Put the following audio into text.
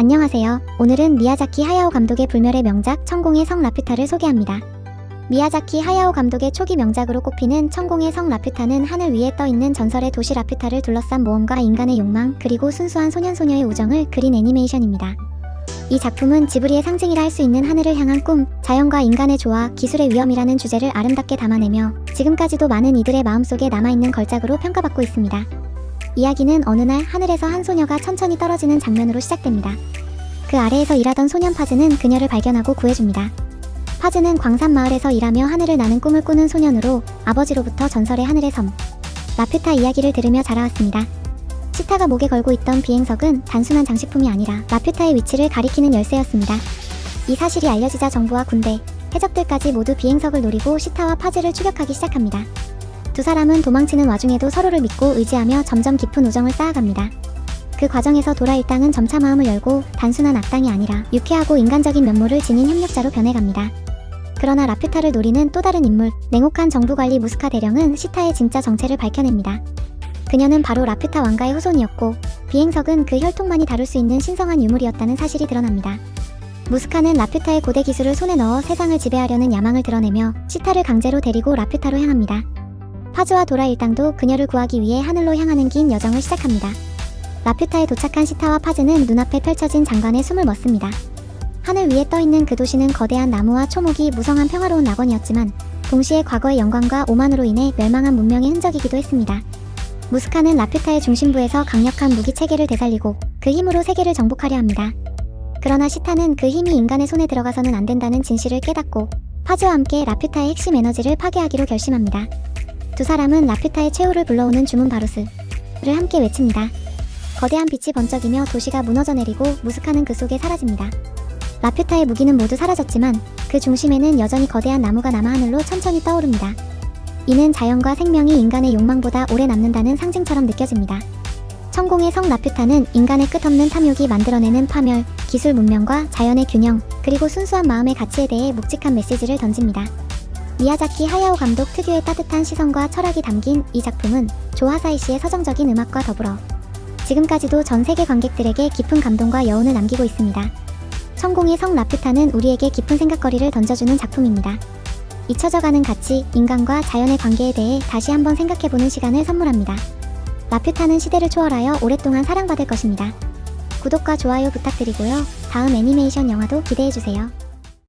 안녕하세요. 오늘은 미야자키 하야오 감독의 불멸의 명작 천공의 성 라퓨타를 소개합니다. 미야자키 하야오 감독의 초기 명작으로 꼽히는 천공의 성 라퓨타는 하늘 위에 떠 있는 전설의 도시 라퓨타를 둘러싼 모험과 인간의 욕망 그리고 순수한 소년소녀의 우정을 그린 애니메이션입니다. 이 작품은 지브리의 상징이라 할 수 있는 하늘을 향한 꿈, 자연과 인간의 조화, 기술의 위험이라는 주제를 아름답게 담아내며 지금까지도 많은 이들의 마음속에 남아있는 걸작으로 평가받고 있습니다. 이야기는 어느 날 하늘에서 한 소녀가 천천히 떨어지는 장면으로 시작됩니다. 그 아래에서 일하던 소년 파즈는 그녀를 발견하고 구해줍니다. 파즈는 광산 마을에서 일하며 하늘을 나는 꿈을 꾸는 소년으로 아버지로부터 전설의 하늘의 섬 라퓨타 이야기를 들으며 자라왔습니다. 시타가 목에 걸고 있던 비행석은 단순한 장식품이 아니라 라퓨타의 위치를 가리키는 열쇠였습니다. 이 사실이 알려지자 정부와 군대, 해적들까지 모두 비행석을 노리고 시타와 파즈를 추격하기 시작합니다. 두 사람은 도망치는 와중에도 서로를 믿고 의지하며 점점 깊은 우정을 쌓아갑니다. 그 과정에서 도라 일당은 점차 마음을 열고 단순한 악당이 아니라 유쾌하고 인간적인 면모를 지닌 협력자로 변해갑니다. 그러나 라퓨타를 노리는 또 다른 인물, 냉혹한 정부관리 무스카 대령은 시타의 진짜 정체를 밝혀냅니다. 그녀는 바로 라퓨타 왕가의 후손이었고 비행석은 그 혈통만이 다룰 수 있는 신성한 유물이었다는 사실이 드러납니다. 무스카는 라퓨타의 고대 기술을 손에 넣어 세상을 지배하려는 야망을 드러내며 시타를 강제로 데리고 라퓨타로 향합니다. 파즈와 도라 일당도 그녀를 구하기 위해 하늘로 향하는 긴 여정을 시작합니다. 라퓨타에 도착한 시타와 파즈는 눈앞에 펼쳐진 장관에 숨을 멎습니다. 하늘 위에 떠있는 그 도시는 거대한 나무와 초목이 무성한 평화로운 낙원이었지만 동시에 과거의 영광과 오만으로 인해 멸망한 문명의 흔적이기도 했습니다. 무스카는 라퓨타의 중심부에서 강력한 무기 체계를 되살리고 그 힘으로 세계를 정복하려 합니다. 그러나 시타는 그 힘이 인간의 손에 들어가서는 안 된다는 진실을 깨닫고 파즈와 함께 라퓨타의 핵심 에너지를 파괴하기로 결심합니다. 두 사람은 라퓨타의 최후를 불러오는 주문 바루스를 함께 외칩니다. 거대한 빛이 번쩍이며 도시가 무너져 내리고 무스카는 그 속에 사라집니다. 라퓨타의 무기는 모두 사라졌지만 그 중심에는 여전히 거대한 나무가 남아 하늘로 천천히 떠오릅니다. 이는 자연과 생명이 인간의 욕망보다 오래 남는다는 상징처럼 느껴집니다. 천공의 성 라퓨타는 인간의 끝없는 탐욕이 만들어내는 파멸, 기술 문명과 자연의 균형, 그리고 순수한 마음의 가치에 대해 묵직한 메시지를 던집니다. 미야자키 하야오 감독 특유의 따뜻한 시선과 철학이 담긴 이 작품은 조하사이 씨의 서정적인 음악과 더불어 지금까지도 전 세계 관객들에게 깊은 감동과 여운을 남기고 있습니다. 천공의 성 라퓨타는 우리에게 깊은 생각거리를 던져주는 작품입니다. 잊혀져가는 가치, 인간과 자연의 관계에 대해 다시 한번 생각해보는 시간을 선물합니다. 라퓨타는 시대를 초월하여 오랫동안 사랑받을 것입니다. 구독과 좋아요 부탁드리고요. 다음 애니메이션 영화도 기대해주세요.